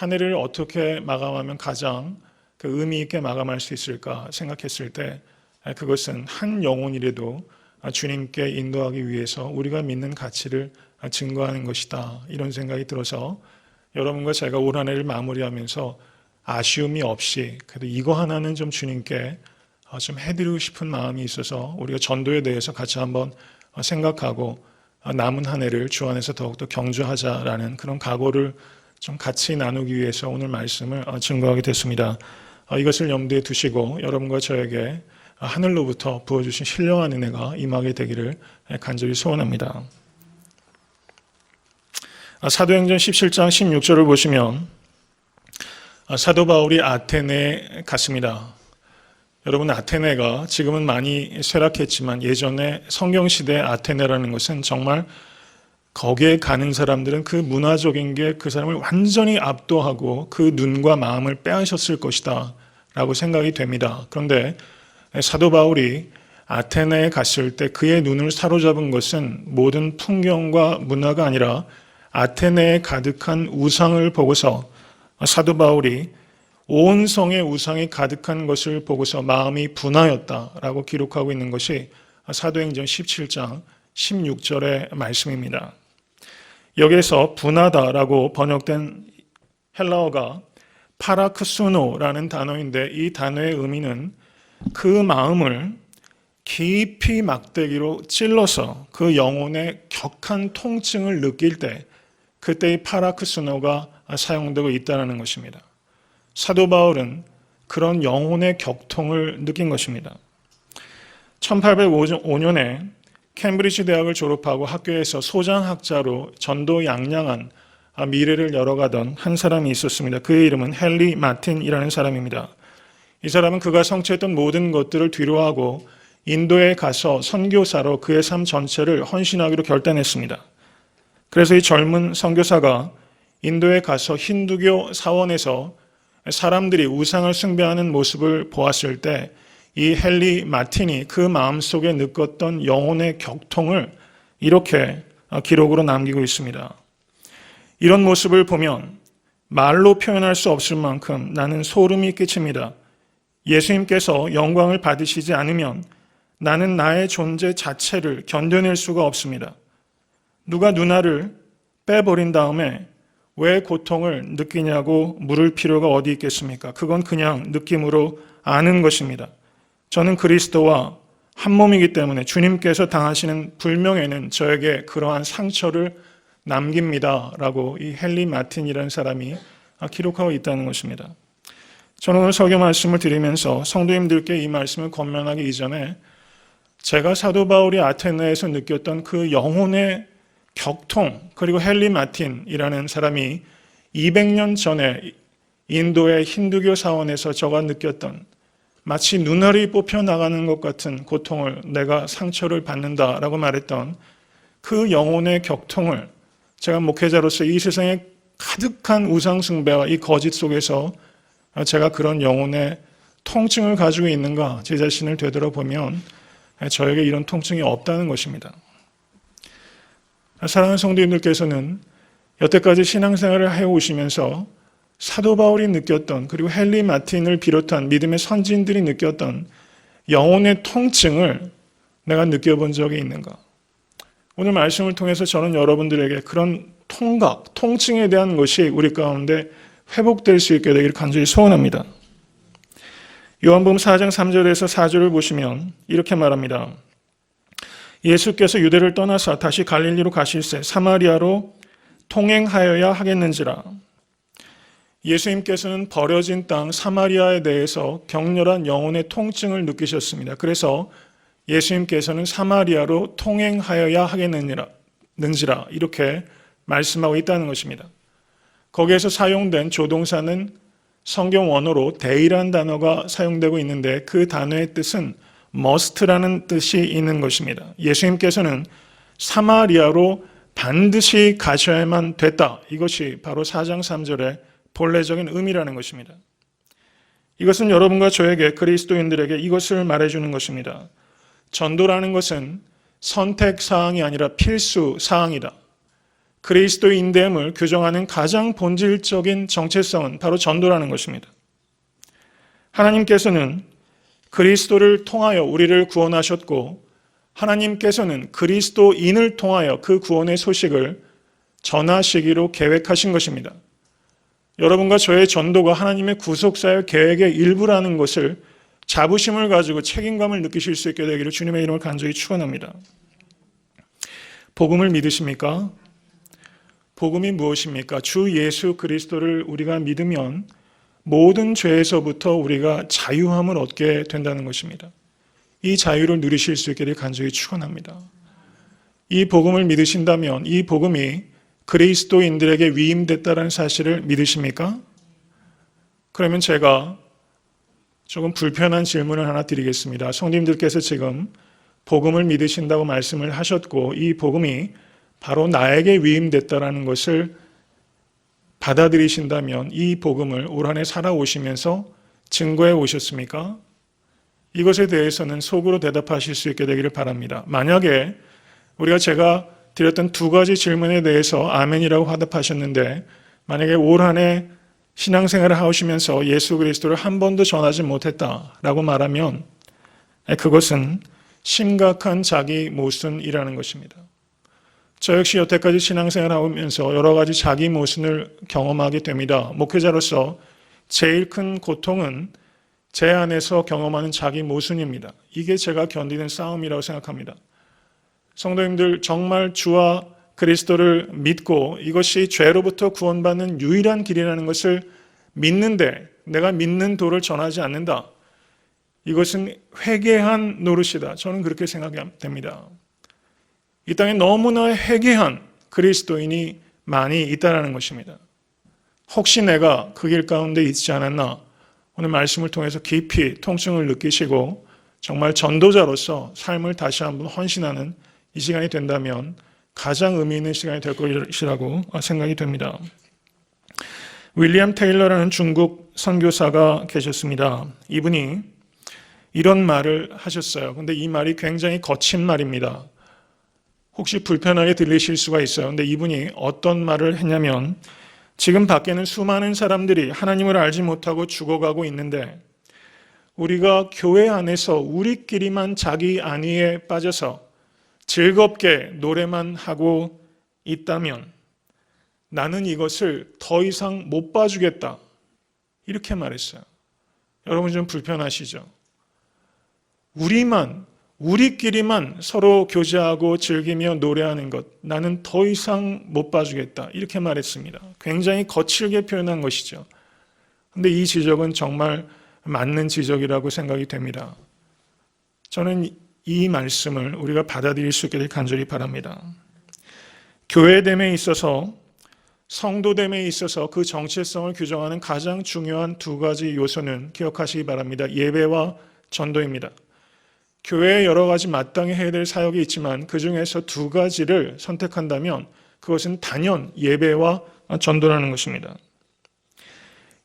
한 해를 어떻게 마감하면 가장 그 의미 있게 마감할 수 있을까 생각했을 때 그것은 한 영혼이라도 주님께 인도하기 위해서 우리가 믿는 가치를 증거하는 것이다. 이런 생각이 들어서 여러분과 제가 올 한 해를 마무리하면서 아쉬움이 없이 그래도 이거 하나는 좀 주님께 좀 해드리고 싶은 마음이 있어서 우리가 전도에 대해서 같이 한번 생각하고 남은 한 해를 주 안에서 더욱더 경주하자라는 그런 각오를 좀 같이 나누기 위해서 오늘 말씀을 증거하게 됐습니다. 이것을 염두에 두시고 여러분과 저에게 하늘로부터 부어주신 신령한 은혜가 임하게 되기를 간절히 소원합니다. 사도행전 17장 16절을 보시면 사도 바울이 아테네에 갔습니다. 여러분 아테네가 지금은 많이 쇠락했지만 예전에 성경시대 아테네라는 것은 정말 거기에 가는 사람들은 그 문화적인 게 그 사람을 완전히 압도하고 그 눈과 마음을 빼앗았을 것이다 라고 생각이 됩니다. 그런데 사도 바울이 아테네에 갔을 때 그의 눈을 사로잡은 것은 모든 풍경과 문화가 아니라 아테네에 가득한 우상을 보고서 사도 바울이 온 성의 우상이 가득한 것을 보고서 마음이 분하였다라고 기록하고 있는 것이 사도행전 17장 16절의 말씀입니다. 여기에서 분하다라고 번역된 헬라어가 파라크수노라는 단어인데 이 단어의 의미는 그 마음을 깊이 막대기로 찔러서 그 영혼의 격한 통증을 느낄 때 그때 이 파라크스노가 사용되고 있다는 것입니다. 사도 바울은 그런 영혼의 격통을 느낀 것입니다. 1805년에 캠브리지 대학을 졸업하고 학교에서 소장학자로 전도 양양한 미래를 열어가던 한 사람이 있었습니다. 그의 이름은 헨리 마틴이라는 사람입니다. 이 사람은 그가 성취했던 모든 것들을 뒤로하고 인도에 가서 선교사로 그의 삶 전체를 헌신하기로 결단했습니다. 그래서 이 젊은 선교사가 인도에 가서 힌두교 사원에서 사람들이 우상을 숭배하는 모습을 보았을 때 이 헨리 마틴이 그 마음속에 느꼈던 영혼의 격통을 이렇게 기록으로 남기고 있습니다. 이런 모습을 보면 말로 표현할 수 없을 만큼 나는 소름이 끼칩니다. 예수님께서 영광을 받으시지 않으면 나는 나의 존재 자체를 견뎌낼 수가 없습니다. 누가 누나를 빼버린 다음에 왜 고통을 느끼냐고 물을 필요가 어디 있겠습니까? 그건 그냥 느낌으로 아는 것입니다. 저는 그리스도와 한 몸이기 때문에 주님께서 당하시는 불명예는 저에게 그러한 상처를 남깁니다. 라고 이 헨리 마틴이라는 사람이 기록하고 있다는 것입니다. 저는 오늘 설교 말씀을 드리면서 성도님들께 이 말씀을 권면하기 이전에 제가 사도 바울이 아테네에서 느꼈던 그 영혼의 격통, 그리고 헨리 마틴이라는 사람이 200년 전에 인도의 힌두교 사원에서 저가 느꼈던 마치 눈알이 뽑혀 나가는 것 같은 고통을 내가 상처를 받는다라고 말했던 그 영혼의 격통을 제가 목회자로서 이 세상에 가득한 우상숭배와 이 거짓 속에서 제가 그런 영혼의 통증을 가지고 있는가 제 자신을 되돌아보면 저에게 이런 통증이 없다는 것입니다. 사랑하는 성도님들께서는 여태까지 신앙생활을 해오시면서 사도 바울이 느꼈던 그리고 헨리 마틴을 비롯한 믿음의 선진들이 느꼈던 영혼의 통증을 내가 느껴본 적이 있는가? 오늘 말씀을 통해서 저는 여러분들에게 그런 통각, 통증에 대한 것이 우리 가운데 회복될 수 있게 되기를 간절히 소원합니다. 요한복음 4장 3절에서 4절을 보시면 이렇게 말합니다. 예수께서 유대를 떠나서 다시 갈릴리로 가실새 사마리아로 통행하여야 하겠는지라. 예수님께서는 버려진 땅 사마리아에 대해서 격렬한 영혼의 통증을 느끼셨습니다. 그래서 예수님께서는 사마리아로 통행하여야 하겠는지라 이렇게 말씀하고 있다는 것입니다. 거기에서 사용된 조동사는 성경 원어로 데이란 단어가 사용되고 있는데 그 단어의 뜻은 must라는 뜻이 있는 것입니다. 예수님께서는 사마리아로 반드시 가셔야만 됐다. 이것이 바로 4장 3절의 본래적인 의미라는 것입니다. 이것은 여러분과 저에게 그리스도인들에게 이것을 말해주는 것입니다. 전도라는 것은 선택 사항이 아니라 필수 사항이다. 그리스도인됨을 규정하는 가장 본질적인 정체성은 바로 전도라는 것입니다. 하나님께서는 그리스도를 통하여 우리를 구원하셨고 하나님께서는 그리스도인을 통하여 그 구원의 소식을 전하시기로 계획하신 것입니다. 여러분과 저의 전도가 하나님의 구속사의 계획의 일부라는 것을 자부심을 가지고 책임감을 느끼실 수 있게 되기를 주님의 이름을 간절히 축원합니다. 복음을 믿으십니까? 복음이 무엇입니까? 주 예수 그리스도를 우리가 믿으면 모든 죄에서부터 우리가 자유함을 얻게 된다는 것입니다. 이 자유를 누리실 수 있게 될 간절히 축원합니다. 이 복음을 믿으신다면 이 복음이 그리스도인들에게 위임됐다는 사실을 믿으십니까? 그러면 제가 조금 불편한 질문을 하나 드리겠습니다. 성님들께서 지금 복음을 믿으신다고 말씀을 하셨고 이 복음이 바로 나에게 위임됐다라는 것을 받아들이신다면 이 복음을 올 한해 살아오시면서 증거해 오셨습니까? 이것에 대해서는 속으로 대답하실 수 있게 되기를 바랍니다. 만약에 우리가 제가 드렸던 두 가지 질문에 대해서 아멘이라고 화답하셨는데 만약에 올 한 해 신앙생활을 하시면서 예수 그리스도를 한 번도 전하지 못했다라고 말하면 그것은 심각한 자기 모순이라는 것입니다. 저 역시 여태까지 신앙생활을 하면서 여러 가지 자기 모순을 경험하게 됩니다. 목회자로서 제일 큰 고통은 제 안에서 경험하는 자기 모순입니다. 이게 제가 견디는 싸움이라고 생각합니다. 성도님들 정말 주와 그리스도를 믿고 이것이 죄로부터 구원받는 유일한 길이라는 것을 믿는데 내가 믿는 도를 전하지 않는다. 이것은 회개한 노릇이다. 저는 그렇게 생각됩니다. 이 땅에 너무나 회개한 그리스도인이 많이 있다는 것입니다. 혹시 내가 그 길 가운데 있지 않았나? 오늘 말씀을 통해서 깊이 통증을 느끼시고 정말 전도자로서 삶을 다시 한번 헌신하는 이 시간이 된다면 가장 의미 있는 시간이 될 것이라고 생각이 됩니다. 윌리엄 테일러라는 중국 선교사가 계셨습니다. 이분이 이런 말을 하셨어요. 근데 이 말이 굉장히 거친 말입니다. 혹시 불편하게 들리실 수가 있어요. 근데 이분이 어떤 말을 했냐면 지금 밖에는 수많은 사람들이 하나님을 알지 못하고 죽어가고 있는데 우리가 교회 안에서 우리끼리만 자기 안위에 빠져서 즐겁게 노래만 하고 있다면 나는 이것을 더 이상 못 봐주겠다. 이렇게 말했어요. 여러분 좀 불편하시죠? 우리만, 우리끼리만 서로 교제하고 즐기며 노래하는 것, 나는 더 이상 못 봐주겠다. 이렇게 말했습니다. 굉장히 거칠게 표현한 것이죠. 근데 이 지적은 정말 맞는 지적이라고 생각이 됩니다. 저는 이 말씀을 우리가 받아들일 수될 간절히 바랍니다. 교회됨에 있어서 성도됨에 있어서 그 정체성을 규정하는 가장 중요한 두 가지 요소는 기억하시기 바랍니다. 예배와 전도입니다. 교회에 여러 가지 마땅히 해야 될 사역이 있지만 그 중에서 두 가지를 선택한다면 그것은 단연 예배와 전도라는 것입니다.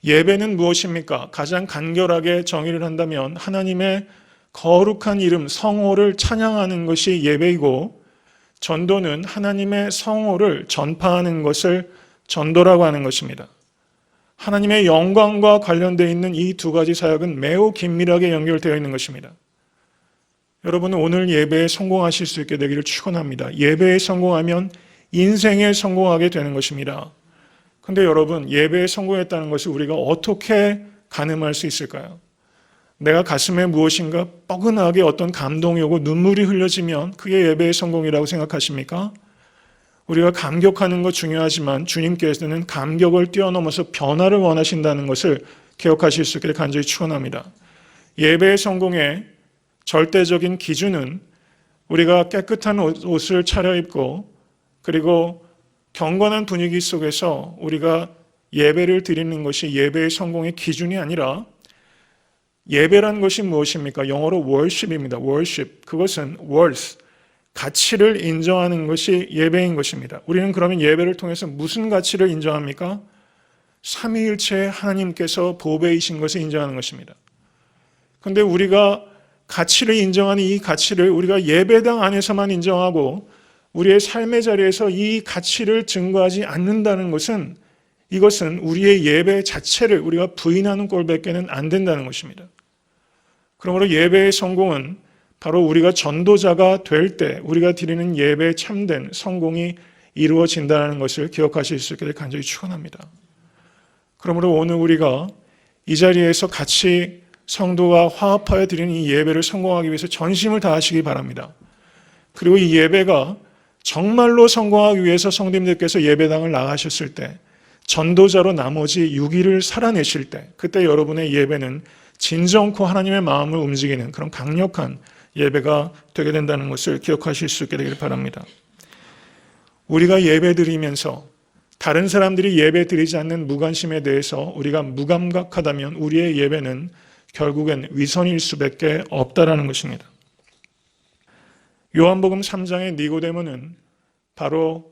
예배는 무엇입니까? 가장 간결하게 정의를 한다면 하나님의 거룩한 이름 성호를 찬양하는 것이 예배이고 전도는 하나님의 성호를 전파하는 것을 전도라고 하는 것입니다. 하나님의 영광과 관련되어 있는 이 두 가지 사역은 매우 긴밀하게 연결되어 있는 것입니다. 여러분은 오늘 예배에 성공하실 수 있게 되기를 축원합니다. 예배에 성공하면 인생에 성공하게 되는 것입니다. 근데 여러분, 예배에 성공했다는 것을 우리가 어떻게 가늠할 수 있을까요? 내가 가슴에 무엇인가 뻐근하게 어떤 감동이 오고 눈물이 흘려지면 그게 예배의 성공이라고 생각하십니까? 우리가 감격하는 것 중요하지만 주님께서는 감격을 뛰어넘어서 변화를 원하신다는 것을 기억하실 수 있기를 간절히 축원합니다. 예배의 성공에 절대적인 기준은 우리가 깨끗한 옷을 차려입고 그리고 경건한 분위기 속에서 우리가 예배를 드리는 것이 예배의 성공의 기준이 아니라 예배란 것이 무엇입니까? 영어로 worship입니다. worship. 그것은 worth, 가치를 인정하는 것이 예배인 것입니다. 우리는 그러면 예배를 통해서 무슨 가치를 인정합니까? 삼위일체 하나님께서 보배이신 것을 인정하는 것입니다. 그런데 우리가 가치를 인정하는 이 가치를 우리가 예배당 안에서만 인정하고 우리의 삶의 자리에서 이 가치를 증거하지 않는다는 것은 이것은 우리의 예배 자체를 우리가 부인하는 꼴밖에는 안 된다는 것입니다. 그러므로 예배의 성공은 바로 우리가 전도자가 될 때 우리가 드리는 예배의 참된 성공이 이루어진다는 것을 기억하실 수 있기를 간절히 축원합니다. 그러므로 오늘 우리가 이 자리에서 같이 성도가 화합하여 드리는 이 예배를 성공하기 위해서 전심을 다하시기 바랍니다. 그리고 이 예배가 정말로 성공하기 위해서 성도님들께서 예배당을 나가셨을 때 전도자로 나머지 6일을 살아내실 때 그때 여러분의 예배는 진정코 하나님의 마음을 움직이는 그런 강력한 예배가 되게 된다는 것을 기억하실 수 있게 되기를 바랍니다. 우리가 예배 드리면서 다른 사람들이 예배 드리지 않는 무관심에 대해서 우리가 무감각하다면 우리의 예배는 결국엔 위선일 수밖에 없다라는 것입니다. 요한복음 3장의 니고데모는 바로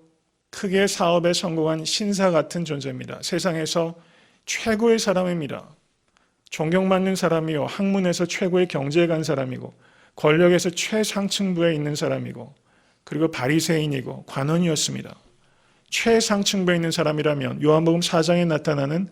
크게 사업에 성공한 신사 같은 존재입니다. 세상에서 최고의 사람입니다. 존경받는 사람이요. 학문에서 최고의 경제에 간 사람이고 권력에서 최상층부에 있는 사람이고 그리고 바리새인이고 관원이었습니다. 최상층부에 있는 사람이라면 요한복음 4장에 나타나는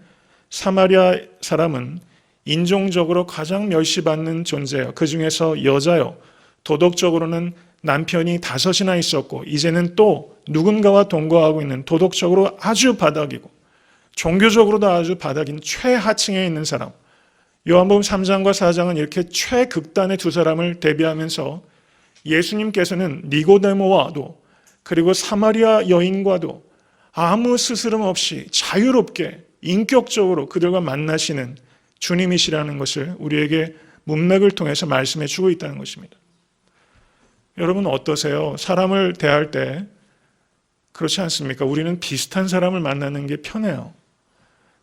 사마리아 사람은 인종적으로 가장 멸시받는 존재예요. 그 중에서 여자요. 도덕적으로는 남편이 다섯이나 있었고 이제는 또 누군가와 동거하고 있는 도덕적으로 아주 바닥이고 종교적으로도 아주 바닥인 최하층에 있는 사람. 요한복음 3장과 4장은 이렇게 최극단의 두 사람을 대비하면서 예수님께서는 니고데모와도 그리고 사마리아 여인과도 아무 스스럼 없이 자유롭게 인격적으로 그들과 만나시는 주님이시라는 것을 우리에게 문맥을 통해서 말씀해 주고 있다는 것입니다. 여러분 어떠세요? 사람을 대할 때 그렇지 않습니까? 우리는 비슷한 사람을 만나는 게 편해요.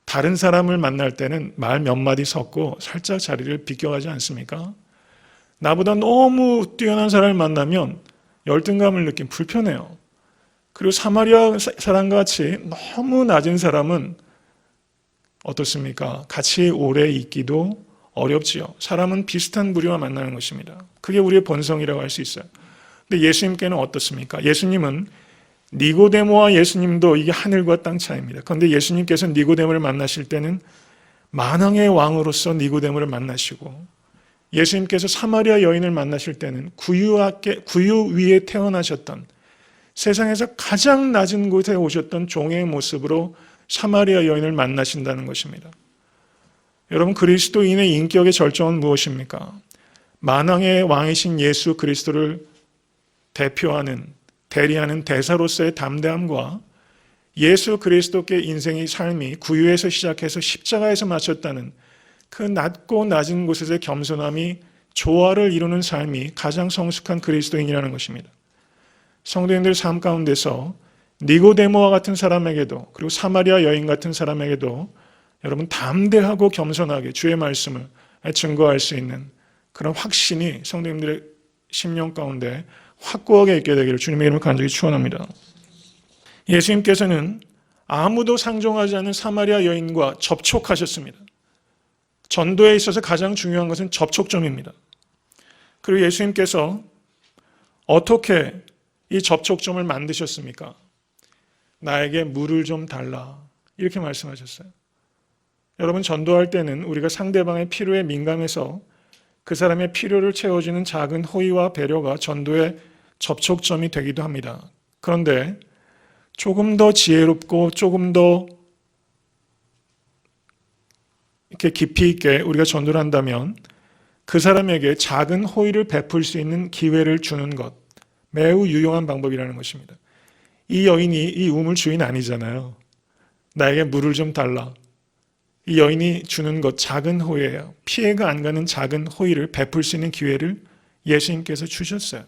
다른 사람을 만날 때는 말 몇 마디 섞고 살짝 자리를 비껴가지 않습니까? 나보다 너무 뛰어난 사람을 만나면 열등감을 느낀 불편해요. 그리고 사마리아 사람과 같이 너무 낮은 사람은 어떻습니까? 같이 오래 있기도 어렵지요. 사람은 비슷한 부류와 만나는 것입니다. 그게 우리의 본성이라고 할 수 있어요. 근데 예수님께는 어떻습니까? 예수님은 니고데모와 예수님도 이게 하늘과 땅 차이입니다. 그런데 예수님께서 니고데모를 만나실 때는 만왕의 왕으로서 니고데모를 만나시고 예수님께서 사마리아 여인을 만나실 때는 구유하게, 구유 위에 태어나셨던 세상에서 가장 낮은 곳에 오셨던 종의 모습으로 사마리아 여인을 만나신다는 것입니다. 여러분 그리스도인의 인격의 절정은 무엇입니까? 만왕의 왕이신 예수 그리스도를 대표하는 대리하는 대사로서의 담대함과 예수 그리스도께 인생의 삶이 구유에서 시작해서 십자가에서 마쳤다는 그 낮고 낮은 곳에서의 겸손함이 조화를 이루는 삶이 가장 성숙한 그리스도인이라는 것입니다. 성도님들 삶 가운데서 니고데모와 같은 사람에게도 그리고 사마리아 여인 같은 사람에게도 여러분 담대하고 겸손하게 주의 말씀을 증거할 수 있는 그런 확신이 성도님들의 심령 가운데 확고하게 있게 되기를 주님의 이름으로 간절히 축원합니다. 예수님께서는 아무도 상종하지 않는 사마리아 여인과 접촉하셨습니다. 전도에 있어서 가장 중요한 것은 접촉점입니다. 그리고 예수님께서 어떻게 이 접촉점을 만드셨습니까? 나에게 물을 좀 달라. 이렇게 말씀하셨어요. 여러분, 전도할 때는 우리가 상대방의 필요에 민감해서 그 사람의 필요를 채워주는 작은 호의와 배려가 전도의 접촉점이 되기도 합니다. 그런데 조금 더 지혜롭고 조금 더 이렇게 깊이 있게 우리가 전도를 한다면 그 사람에게 작은 호의를 베풀 수 있는 기회를 주는 것 매우 유용한 방법이라는 것입니다. 이 여인이 이 우물 주인 아니잖아요. 나에게 물을 좀 달라. 이 여인이 주는 것 작은 호의예요. 피해가 안 가는 작은 호의를 베풀 수 있는 기회를 예수님께서 주셨어요.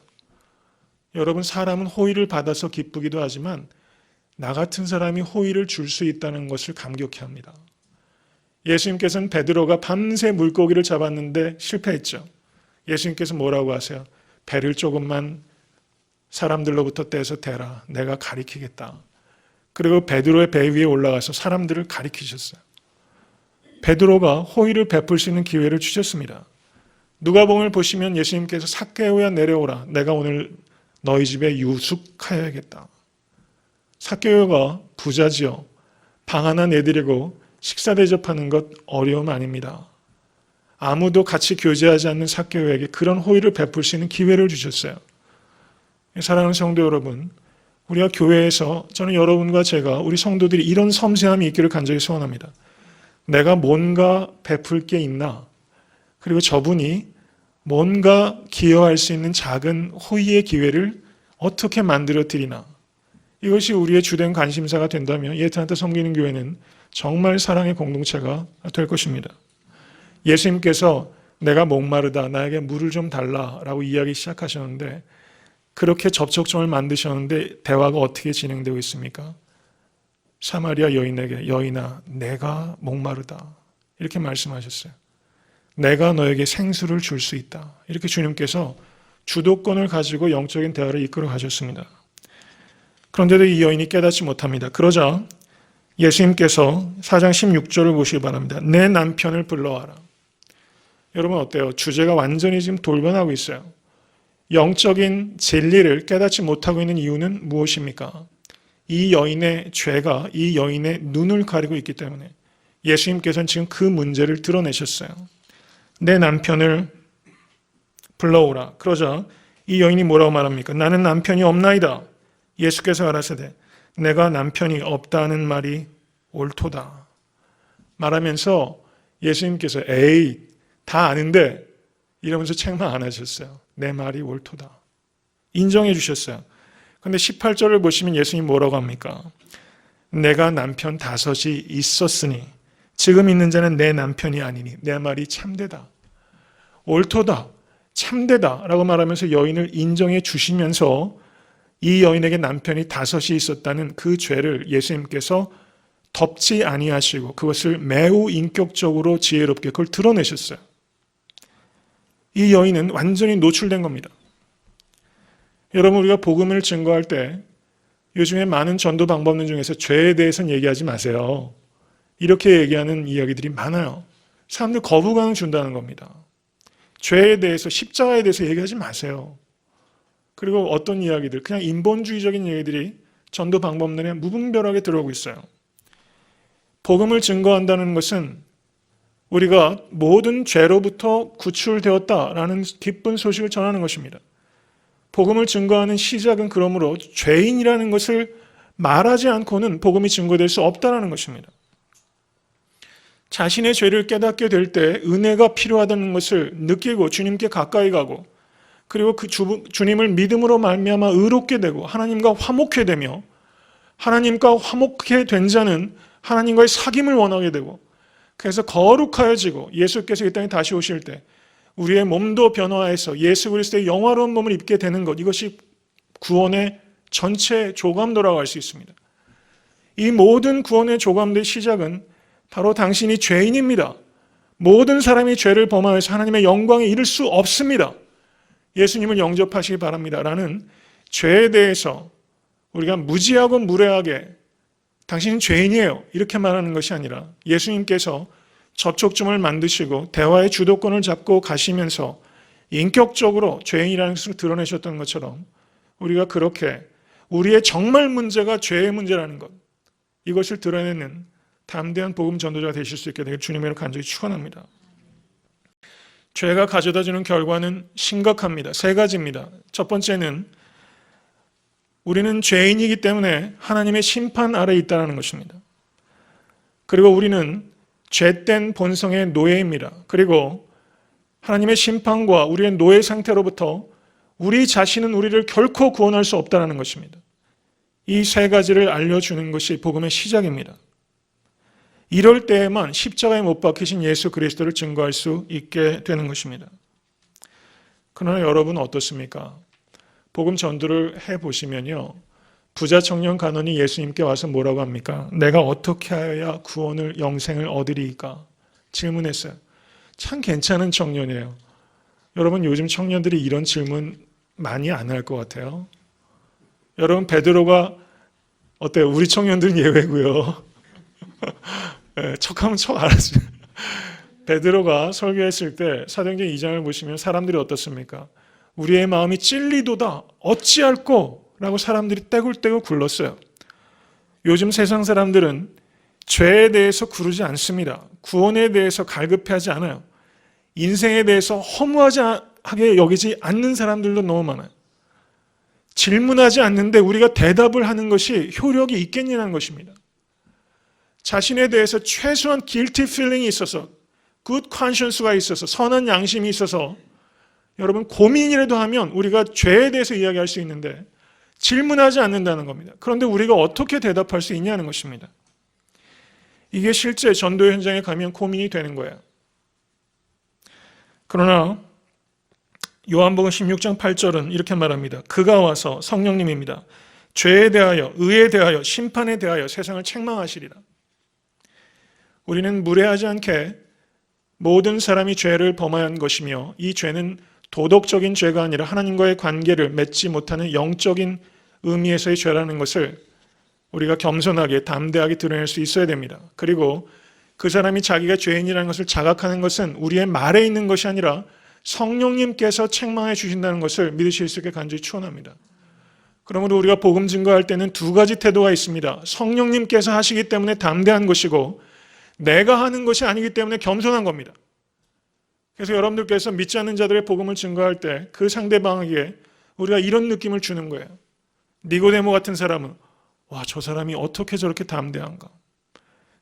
여러분 사람은 호의를 받아서 기쁘기도 하지만 나 같은 사람이 호의를 줄 수 있다는 것을 감격해 합니다. 예수님께서는 베드로가 밤새 물고기를 잡았는데 실패했죠. 예수님께서 뭐라고 하세요? 배를 조금만 사람들로부터 떼서 대라. 내가 가리키겠다. 그리고 베드로의 배 위에 올라가서 사람들을 가리키셨어요. 베드로가 호의를 베풀 수 있는 기회를 주셨습니다. 누가복음을 보시면 예수님께서 삭개오야 내려오라. 내가 오늘 너희 집에 유숙하여야겠다. 사개오가 부자지요. 방 하나 내드리고 식사 대접하는 것 어려움 아닙니다. 아무도 같이 교제하지 않는 사개오에게 그런 호의를 베풀 수 있는 기회를 주셨어요. 사랑하는 성도 여러분, 우리가 교회에서 저는 여러분과 제가 우리 성도들이 이런 섬세함이 있기를 간절히 소원합니다. 내가 뭔가 베풀 게 있나? 그리고 저분이 뭔가 기여할 수 있는 작은 호의의 기회를 어떻게 만들어 드리나? 이것이 우리의 주된 관심사가 된다면 예트한테 섬기는 교회는 정말 사랑의 공동체가 될 것입니다. 예수님께서 내가 목마르다 나에게 물을 좀 달라 라고 이야기 시작하셨는데 그렇게 접촉점을 만드셨는데 대화가 어떻게 진행되고 있습니까? 사마리아 여인에게 여인아 내가 목마르다 이렇게 말씀하셨어요. 내가 너에게 생수를 줄 수 있다. 이렇게 주님께서 주도권을 가지고 영적인 대화를 이끌어 가셨습니다. 그런데도 이 여인이 깨닫지 못합니다. 그러자 예수님께서 4장 16절을 보시기 바랍니다. 내 남편을 불러와라. 여러분 어때요? 주제가 완전히 지금 돌변하고 있어요. 영적인 진리를 깨닫지 못하고 있는 이유는 무엇입니까? 이 여인의 죄가 이 여인의 눈을 가리고 있기 때문에 예수님께서는 지금 그 문제를 드러내셨어요. 내 남편을 불러오라. 그러자 이 여인이 뭐라고 말합니까? 나는 남편이 없나이다. 예수께서 가라사대 내가 남편이 없다는 말이 옳도다. 말하면서 예수님께서 에이 다 아는데 이러면서 책망 안 하셨어요. 내 말이 옳도다. 인정해 주셨어요. 근데 18절을 보시면 예수님 뭐라고 합니까? 내가 남편 다섯이 있었으니 지금 있는 자는 내 남편이 아니니 내 말이 참되다. 옳도다. 참되다. 라고 말하면서 여인을 인정해 주시면서 이 여인에게 남편이 다섯이 있었다는 그 죄를 예수님께서 덮지 아니하시고 그것을 매우 인격적으로 지혜롭게 그걸 드러내셨어요. 이 여인은 완전히 노출된 겁니다. 여러분 우리가 복음을 증거할 때 요즘에 많은 전도 방법론 중에서 죄에 대해서는 얘기하지 마세요. 이렇게 얘기하는 이야기들이 많아요. 사람들 거부감을 준다는 겁니다. 죄에 대해서 십자가에 대해서 얘기하지 마세요. 그리고 어떤 이야기들 그냥 인본주의적인 얘기들이 전도 방법론에 무분별하게 들어오고 있어요. 복음을 증거한다는 것은 우리가 모든 죄로부터 구출되었다라는 기쁜 소식을 전하는 것입니다. 복음을 증거하는 시작은 그러므로 죄인이라는 것을 말하지 않고는 복음이 증거될 수 없다는 것입니다. 자신의 죄를 깨닫게 될 때 은혜가 필요하다는 것을 느끼고 주님께 가까이 가고 그리고 그 주, 주님을 믿음으로 말미암아 의롭게 되고 하나님과 화목해 되며 하나님과 화목해 된 자는 하나님과의 사귐을 원하게 되고 그래서 거룩하여지고 예수께서 이 땅에 다시 오실 때 우리의 몸도 변화해서 예수 그리스도의 영화로운 몸을 입게 되는 것 이것이 구원의 전체 조감도라고 할 수 있습니다. 이 모든 구원의 조감도의 시작은 바로 당신이 죄인입니다. 모든 사람이 죄를 범하여서 하나님의 영광에 이를 수 없습니다. 예수님을 영접하시기 바랍니다. 라는 죄에 대해서 우리가 무지하고 무례하게 당신은 죄인이에요. 이렇게 말하는 것이 아니라 예수님께서 접촉점을 만드시고 대화의 주도권을 잡고 가시면서 인격적으로 죄인이라는 것을 드러내셨던 것처럼 우리가 그렇게 우리의 정말 문제가 죄의 문제라는 것 이것을 드러내는 담대한 복음 전도자가 되실 수 있게 되길 주님으로 간절히 축원합니다. 죄가 가져다 주는 결과는 심각합니다. 세 가지입니다. 첫 번째는 우리는 죄인이기 때문에 하나님의 심판 아래 있다는 것입니다. 그리고 우리는 죄된 본성의 노예입니다. 그리고 하나님의 심판과 우리의 노예 상태로부터 우리 자신은 우리를 결코 구원할 수 없다는 것입니다. 이 세 가지를 알려주는 것이 복음의 시작입니다. 이럴 때에만 십자가에 못 박히신 예수 그리스도를 증거할 수 있게 되는 것입니다. 그러나 여러분 어떻습니까? 복음 전도를 해 보시면요. 부자 청년 간원이 예수님께 와서 뭐라고 합니까? 내가 어떻게 하여야 구원을 영생을 얻으리까? 질문했어요. 참 괜찮은 청년이에요. 여러분 요즘 청년들이 이런 질문 많이 안 할 것 같아요. 여러분 베드로가 어때요? 우리 청년들은 예외고요. 네, 척하면 척 알았어요. 베드로가 설교했을 때 사도행전 2장을 보시면 사람들이 어떻습니까? 우리의 마음이 찔리도다 어찌할꼬 라고 사람들이 떼굴떼굴 굴렀어요. 요즘 세상 사람들은 죄에 대해서 구르지 않습니다. 구원에 대해서 갈급해하지 않아요. 인생에 대해서 허무하게 여기지 않는 사람들도 너무 많아요. 질문하지 않는데 우리가 대답을 하는 것이 효력이 있겠냐는 것입니다. 자신에 대해서 최소한 guilty feeling이 있어서 good conscience가 있어서 선한 양심이 있어서 여러분 고민이라도 하면 우리가 죄에 대해서 이야기할 수 있는데 질문하지 않는다는 겁니다. 그런데 우리가 어떻게 대답할 수 있냐는 것입니다. 이게 실제 전도 현장에 가면 고민이 되는 거예요. 그러나 요한복음 16장 8절은 이렇게 말합니다. 그가 와서 성령님입니다. 죄에 대하여, 의에 대하여, 심판에 대하여 세상을 책망하시리라. 우리는 무례하지 않게 모든 사람이 죄를 범한 것이며 이 죄는 도덕적인 죄가 아니라 하나님과의 관계를 맺지 못하는 영적인 의미에서의 죄라는 것을 우리가 겸손하게 담대하게 드러낼 수 있어야 됩니다. 그리고 그 사람이 자기가 죄인이라는 것을 자각하는 것은 우리의 말에 있는 것이 아니라 성령님께서 책망해 주신다는 것을 믿으실 수 있게 간절히 축원합니다. 그러므로 우리가 복음 증거할 때는 두 가지 태도가 있습니다. 성령님께서 하시기 때문에 담대한 것이고 내가 하는 것이 아니기 때문에 겸손한 겁니다. 그래서 여러분들께서 믿지 않는 자들의 복음을 증거할 때 그 상대방에게 우리가 이런 느낌을 주는 거예요. 니고데모 같은 사람은 와, 저 사람이 어떻게 저렇게 담대한가?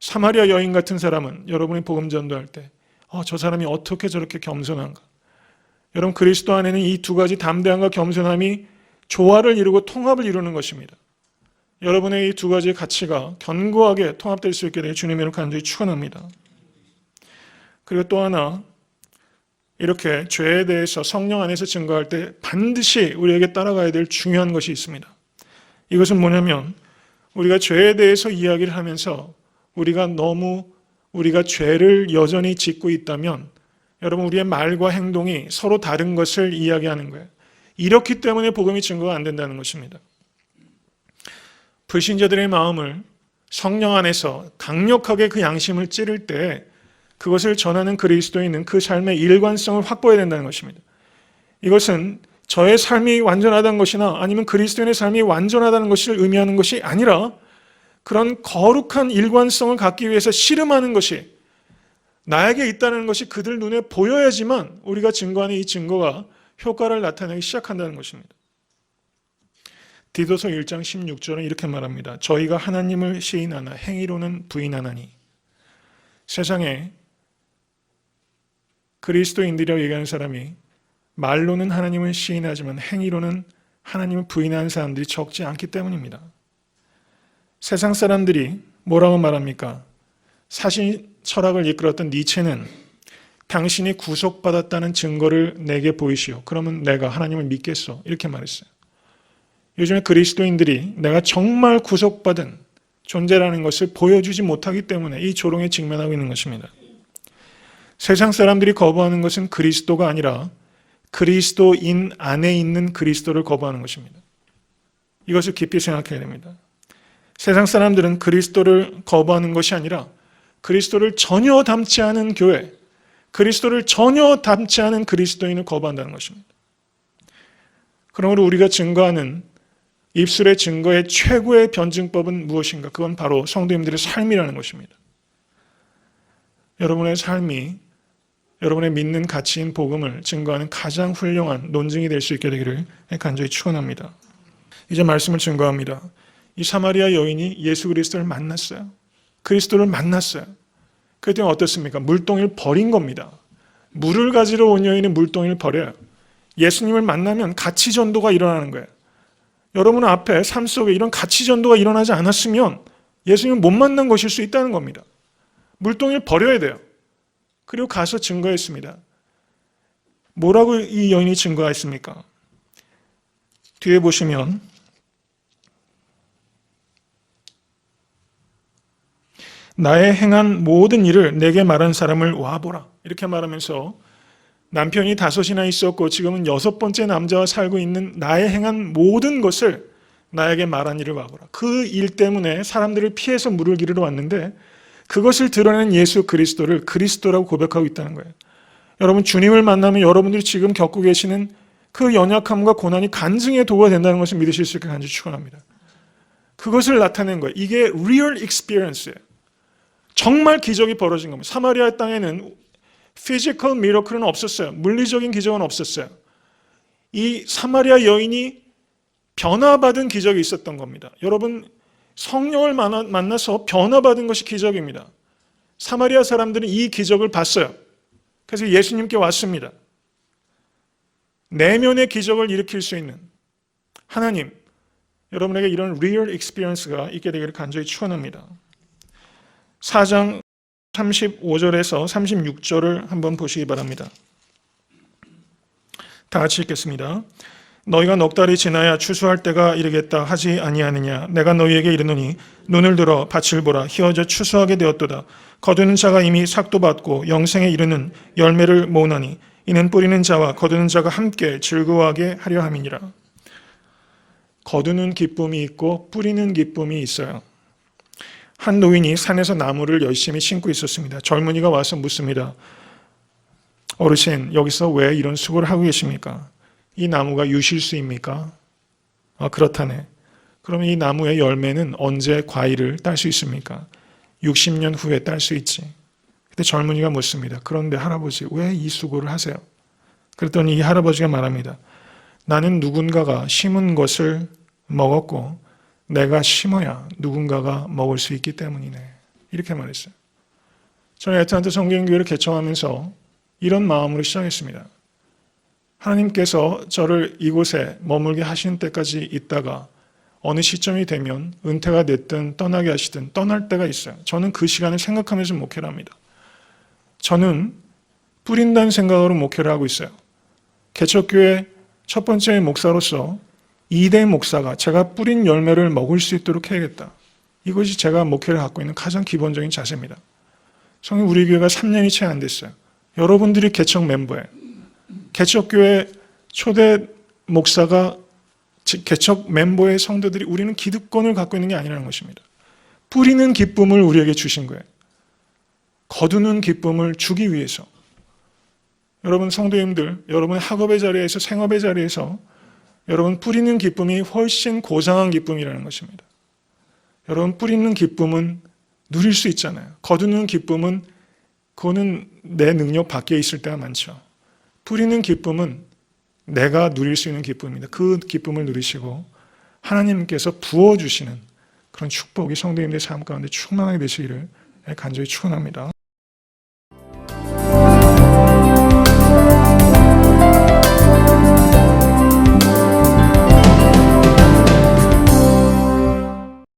사마리아 여인 같은 사람은 여러분이 복음 전도할 때 어, 저 사람이 어떻게 저렇게 겸손한가? 여러분 그리스도 안에는 이 두 가지 담대함과 겸손함이 조화를 이루고 통합을 이루는 것입니다. 여러분의 이 두 가지의 가치가 견고하게 통합될 수 있게 되길 주님으로 간절히 축원합니다. 그리고 또 하나 이렇게 죄에 대해서 성령 안에서 증거할 때 반드시 우리에게 따라가야 될 중요한 것이 있습니다. 이것은 뭐냐면 우리가 죄에 대해서 이야기를 하면서 우리가 너무 우리가 죄를 여전히 짓고 있다면 여러분 우리의 말과 행동이 서로 다른 것을 이야기하는 거예요. 이렇기 때문에 복음이 증거가 안 된다는 것입니다. 불신자들의 마음을 성령 안에서 강력하게 그 양심을 찌를 때 그것을 전하는 그리스도인은 그 삶의 일관성을 확보해야 된다는 것입니다. 이것은 저의 삶이 완전하다는 것이나 아니면 그리스도인의 삶이 완전하다는 것을 의미하는 것이 아니라 그런 거룩한 일관성을 갖기 위해서 씨름하는 것이 나에게 있다는 것이 그들 눈에 보여야지만 우리가 증거하는 이 증거가 효과를 나타내기 시작한다는 것입니다. 디도서 1장 16절은 이렇게 말합니다. 저희가 하나님을 시인하나 행위로는 부인하나니 세상에 그리스도인들이라고 얘기하는 사람이 말로는 하나님을 시인하지만 행위로는 하나님을 부인하는 사람들이 적지 않기 때문입니다. 세상 사람들이 뭐라고 말합니까? 사신 철학을 이끌었던 니체는 당신이 구속받았다는 증거를 내게 보이시오. 그러면 내가 하나님을 믿겠어. 이렇게 말했어요. 요즘에 그리스도인들이 내가 정말 구속받은 존재라는 것을 보여주지 못하기 때문에 이 조롱에 직면하고 있는 것입니다. 세상 사람들이 거부하는 것은 그리스도가 아니라 그리스도인 안에 있는 그리스도를 거부하는 것입니다. 이것을 깊이 생각해야 됩니다. 세상 사람들은 그리스도를 거부하는 것이 아니라 그리스도를 전혀 닮지 않은 교회, 그리스도를 전혀 닮지 않은 그리스도인을 거부한다는 것입니다. 그러므로 우리가 증거하는 입술의 증거의 최고의 변증법은 무엇인가? 그건 바로 성도님들의 삶이라는 것입니다. 여러분의 삶이 여러분의 믿는 가치인 복음을 증거하는 가장 훌륭한 논증이 될 수 있게 되기를 간절히 축원합니다. 이제 말씀을 증거합니다. 이 사마리아 여인이 예수 그리스도를 만났어요. 그리스도를 만났어요. 그때 어떻습니까? 물동이를 버린 겁니다. 물을 가지러 온 여인이 물동이를 버려요. 예수님을 만나면 가치 전도가 일어나는 거예요. 여러분 앞에 삶 속에 이런 가치 전도가 일어나지 않았으면 예수님을 못 만난 것일 수 있다는 겁니다. 물동이를 버려야 돼요. 그리고 가서 증거했습니다. 뭐라고 이 여인이 증거했습니까? 뒤에 보시면 나의 행한 모든 일을 내게 말한 사람을 와보라. 이렇게 말하면서 남편이 다섯이나 있었고 지금은 여섯 번째 남자와 살고 있는 나의 행한 모든 것을 나에게 말한 일을 와보라. 그 일 때문에 사람들을 피해서 물을 기르러 왔는데 그것을 드러낸 예수 그리스도를 그리스도라고 고백하고 있다는 거예요. 여러분 주님을 만나면 여러분들이 지금 겪고 계시는 그 연약함과 고난이 간증의 도가 된다는 것을 믿으실 수 있게 간절히 축원합니다. 그것을 나타낸 거예요. 이게 real experience예요. 정말 기적이 벌어진 겁니다. 사마리아 땅에는 physical miracle은 없었어요. 물리적인 기적은 없었어요. 이 사마리아 여인이 변화받은 기적이 있었던 겁니다. 여러분 성령을 만나- 만나서 변화받은 것이 기적입니다. 사마리아 사람들은 이 기적을 봤어요. 그래서 예수님께 왔습니다. 내면의 기적을 일으킬 수 있는 하나님, 여러분에게 이런 real experience가 있게 되기를 간절히 축원합니다. 4장 35절에서 36절을 한번 보시기 바랍니다. 다 같이 읽겠습니다. 너희가 넉 달이 지나야 추수할 때가 이르겠다 하지 아니하느냐? 내가 너희에게 이르노니 눈을 들어 밭을 보라. 희어져 추수하게 되었도다. 거두는 자가 이미 삭도 받고 영생에 이르는 열매를 모으나니 이는 뿌리는 자와 거두는 자가 함께 즐거워하게 하려 함이니라. 거두는 기쁨이 있고 뿌리는 기쁨이 있어요. 한 노인이 산에서 나무를 열심히 심고 있었습니다. 젊은이가 와서 묻습니다. 어르신 여기서 왜 이런 수고를 하고 계십니까? 이 나무가 유실수입니까? 아, 그렇다네. 그러면 이 나무의 열매는 언제 과일을 딸 수 있습니까? 60년 후에 딸 수 있지. 그때 젊은이가 묻습니다. 그런데 할아버지, 왜 이 수고를 하세요? 그랬더니 이 할아버지가 말합니다. 나는 누군가가 심은 것을 먹었고, 내가 심어야 누군가가 먹을 수 있기 때문이네. 이렇게 말했어요. 저는 애틀란타 성경교회를 개청하면서 이런 마음으로 시작했습니다. 하나님께서 저를 이곳에 머물게 하시는 때까지 있다가 어느 시점이 되면 은퇴가 됐든 떠나게 하시든 떠날 때가 있어요. 저는 그 시간을 생각하면서 목회를 합니다. 저는 뿌린다는 생각으로 목회를 하고 있어요. 개척교회 첫 번째 목사로서 이대 목사가 제가 뿌린 열매를 먹을 수 있도록 해야겠다. 이것이 제가 목회를 갖고 있는 가장 기본적인 자세입니다. 성령 우리 교회가 3년이 채 안 됐어요. 여러분들이 개척 멤버예요. 개척교회 초대 목사가 즉 개척 멤버의 성도들이 우리는 기득권을 갖고 있는 게 아니라는 것입니다. 뿌리는 기쁨을 우리에게 주신 거예요. 거두는 기쁨을 주기 위해서. 여러분 성도님들, 여러분 학업의 자리에서 생업의 자리에서 여러분 뿌리는 기쁨이 훨씬 고상한 기쁨이라는 것입니다. 여러분 뿌리는 기쁨은 누릴 수 있잖아요. 거두는 기쁨은 그거는 내 능력 밖에 있을 때가 많죠. 뿌리는 기쁨은 내가 누릴 수 있는 기쁨입니다. 그 기쁨을 누리시고 하나님께서 부어주시는 그런 축복이 성도님들의 삶 가운데 충만하게 되시기를 간절히 축원합니다.